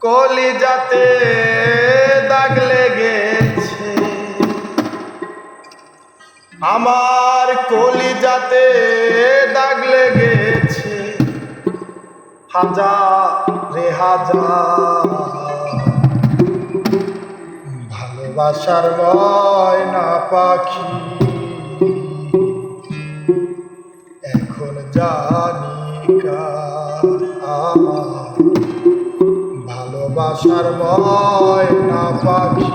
কলিজাতে দাগ লেগেছে। আমার কলিজাতে দাগ লেগেছে। হাজার রে হাজার। ভালোবাসার না পাখি। এখন জানি কা আমার। বাসার ভয় না পাখি।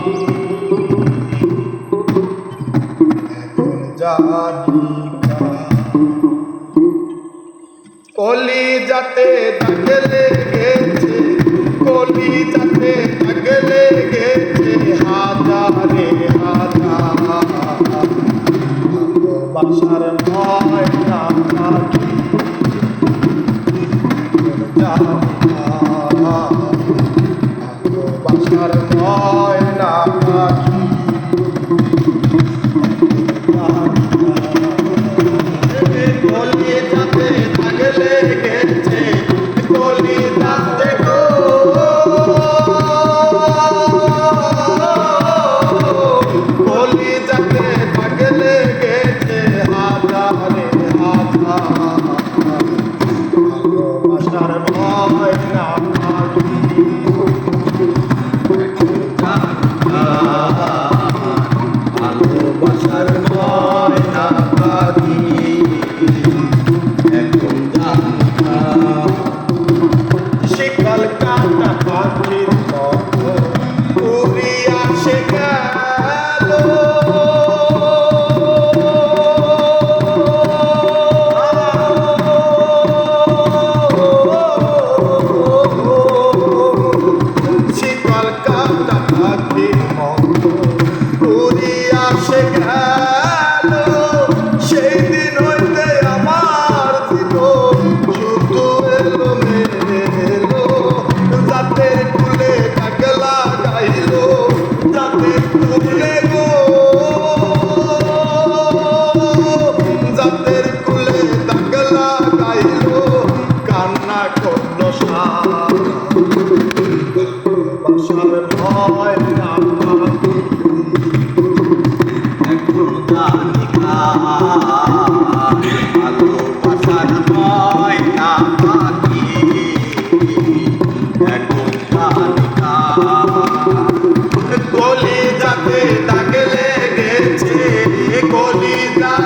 কলি যাতে থাকলে গেছে কলি যাতে থাকলে গেছে হাজারে হাজার। বাসার ভয় না পাখি। হয় না She called Kata Patrick.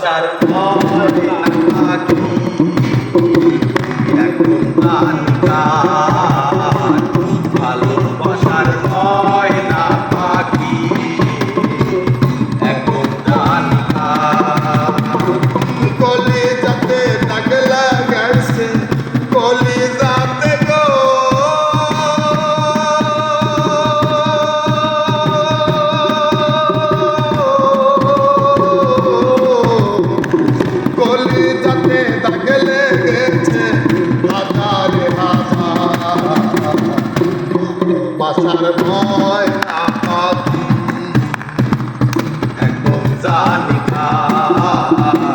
বর্ষার ফলে নাকি এখন গান ভালো বাসার ভয় না পাবি জানি না।